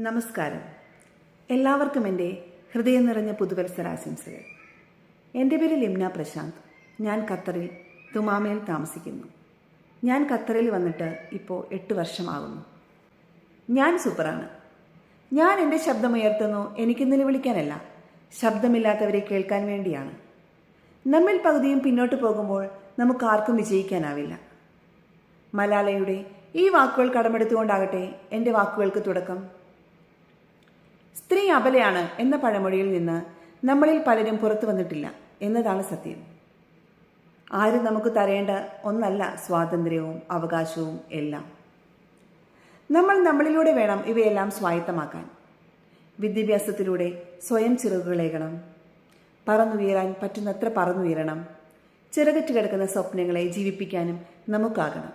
നമസ്കാരം. എല്ലാവർക്കും എന്റെ ഹൃദയം നിറഞ്ഞ പുതുവത്സരാശംസകൾ. എന്റെ പേര് ലിംന പ്രശാന്ത്. ഞാൻ ഖത്തറിൽ തുമാമയിൽ താമസിക്കുന്നു. ഞാൻ ഖത്തറിൽ വന്നിട്ട് ഇപ്പോൾ എട്ട് വർഷമാകുന്നു. ഞാൻ സൂപ്പറാണ്. ഞാൻ എന്റെ ശബ്ദമുയർത്തുന്നു എനിക്ക് നിലവിളിക്കാനല്ല ശബ്ദമില്ലാത്തവരെ കേൾക്കാൻ വേണ്ടിയാണ്. നമ്മിൽ പകുതിയും പിന്നോട്ട് പോകുമ്പോൾ നമുക്ക് ആർക്കും വിജയിക്കാനാവില്ല. മലാലയുടെ ഈ വാക്കുകൾ കടമെടുത്തുകൊണ്ടാകട്ടെ എന്റെ വാക്കുകൾക്ക് തുടക്കം. സ്ത്രീ അബലയാണ് എന്ന പഴമൊഴിയിൽ നിന്ന് നമ്മളിൽ പലരും പുറത്തു വന്നിട്ടില്ല എന്നതാണ് സത്യം. ആരും നമുക്ക് തരേണ്ട ഒന്നല്ല സ്വാതന്ത്ര്യവും അവകാശവും എല്ലാം. നമ്മൾ നമ്മളിലൂടെ വേണം ഇവയെല്ലാം സ്വായത്തമാക്കാൻ. വിദ്യാഭ്യാസത്തിലൂടെ സ്വയം ചിറകുകളേകണം. പറന്നുയരാൻ പറ്റുന്നത്ര പറന്നുയരണം. ചിറകറ്റ് കിടക്കുന്ന സ്വപ്നങ്ങളെ ജീവിപ്പിക്കാനും നമുക്കാകണം.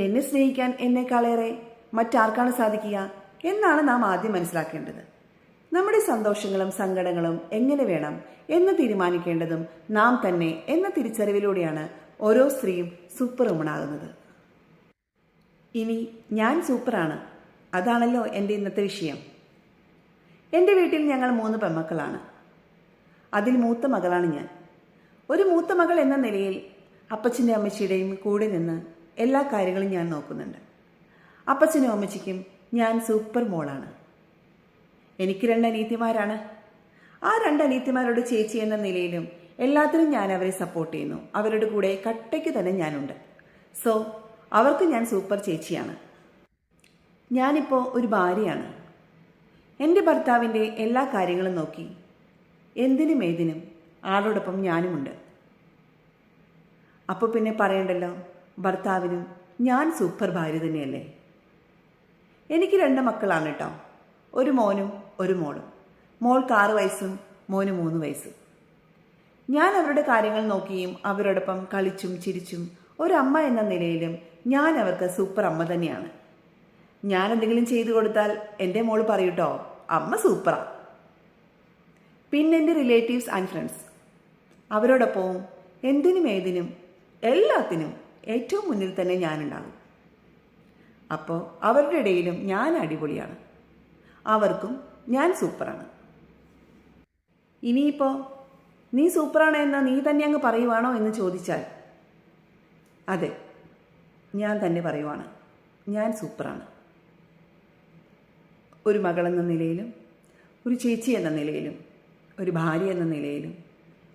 എന്നെ സ്നേഹിക്കാൻ എന്നെക്കാളേറെ മറ്റാർക്കാണ് സാധിക്കുക? എന്നാണ് നാം ആദ്യം മനസ്സിലാക്കേണ്ടത്. നമ്മുടെ സന്തോഷങ്ങളും സങ്കടങ്ങളും എങ്ങനെ വേണം എന്ന് തീരുമാനിക്കേണ്ടതും നാം തന്നെ എന്ന തിരിച്ചറിവിലൂടെയാണ് ഓരോ സ്ത്രീയും സൂപ്പർ വുമണാകുന്നത് ഇനി ഞാൻ സൂപ്പറാണ്. അതാണല്ലോ എന്റെ ഇന്നത്തെ വിഷയം. എന്റെ വീട്ടിൽ ഞങ്ങൾ മൂന്ന് പെമ്മക്കളാണ് അതിൽ മൂത്ത മകളാണ് ഞാൻ. ഒരു മൂത്ത മകൾ എന്ന നിലയിൽ അപ്പച്ചന്റെ അമ്മച്ചിയുടെയും കൂടെ നിന്ന് എല്ലാ കാര്യങ്ങളും ഞാൻ നോക്കുന്നുണ്ട്. അപ്പച്ചനും അമ്മച്ചിക്കും ഞാൻ സൂപ്പർ മോളാണ്. എനിക്ക് രണ്ട് അനീത്തിമാരാണ് ആ രണ്ട് അനീത്തിമാരോട് ചേച്ചി എന്ന നിലയിലും എല്ലാത്തിനും ഞാൻ അവരെ സപ്പോർട്ട് ചെയ്യുന്നു. അവരുടെ കൂടെ കട്ടയ്ക്ക് തന്നെ ഞാനുണ്ട്. സോ അവർക്ക് ഞാൻ സൂപ്പർ ചേച്ചിയാണ്. ഞാനിപ്പോൾ ഒരു ഭാര്യയാണ്. എന്റെ ഭർത്താവിന്റെ എല്ലാ കാര്യങ്ങളും നോക്കി എന്തിനും ഏതിനും ആളോടൊപ്പം ഞാനുമുണ്ട്. അപ്പോൾ പിന്നെ പറയണ്ടല്ലോ ഭർത്താവിനും ഞാൻ സൂപ്പർ ഭാര്യ തന്നെയല്ലേ? എനിക്ക് രണ്ട് മക്കളാണ് കേട്ടോ ഒരു മോനും ഒരു മോളും. മോൾക്ക് ആറ് വയസ്സും മോന് മൂന്ന് വയസ്സും. ഞാൻ അവരുടെ കാര്യങ്ങൾ നോക്കിയും അവരോടൊപ്പം കളിച്ചും ചിരിച്ചും ഒരമ്മ എന്ന നിലയിലും ഞാൻ അവർക്ക് സൂപ്പർ അമ്മ തന്നെയാണ്. ഞാൻ എന്തെങ്കിലും ചെയ്തു കൊടുത്താൽ എന്റെ മോൾ പറയൂട്ടോ അമ്മ സൂപ്പറാ പിന്നെ എന്റെ റിലേറ്റീവ്സ് ആൻഡ് ഫ്രണ്ട്സ് അവരോടൊപ്പവും എന്തിനും ഏതിനും എല്ലാത്തിനും ഏറ്റവും മുന്നിൽ തന്നെ ഞാനുണ്ടാകും അപ്പോൾ അവരുടെ ഇടയിലും ഞാൻ അടിപൊളിയാണ്. അവർക്കും ഞാൻ സൂപ്പറാണ്. ഇനിയിപ്പോൾ നീ സൂപ്പറാണ് എന്ന് നീ തന്നെ അങ്ങ് പറയുവാണോ എന്ന് ചോദിച്ചാൽ അതെ ഞാൻ തന്നെ പറയുവാണ്. ഞാൻ സൂപ്പറാണ്. ഒരു മകളെന്ന നിലയിലും ഒരു ചേച്ചി എന്ന നിലയിലും ഒരു ഭാര്യ എന്ന നിലയിലും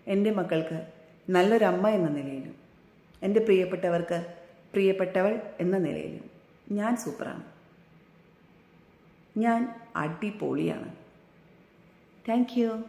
എന്റെ മക്കൾക്ക് നല്ലൊരമ്മ എന്ന നിലയിലും എന്റെ പ്രിയപ്പെട്ടവർക്ക് പ്രിയപ്പെട്ടവൾ എന്ന നിലയിലും. ഞാൻ സൂപ്പറാണ്. ഞാൻ അടിപൊളിയാണ്. Thank you.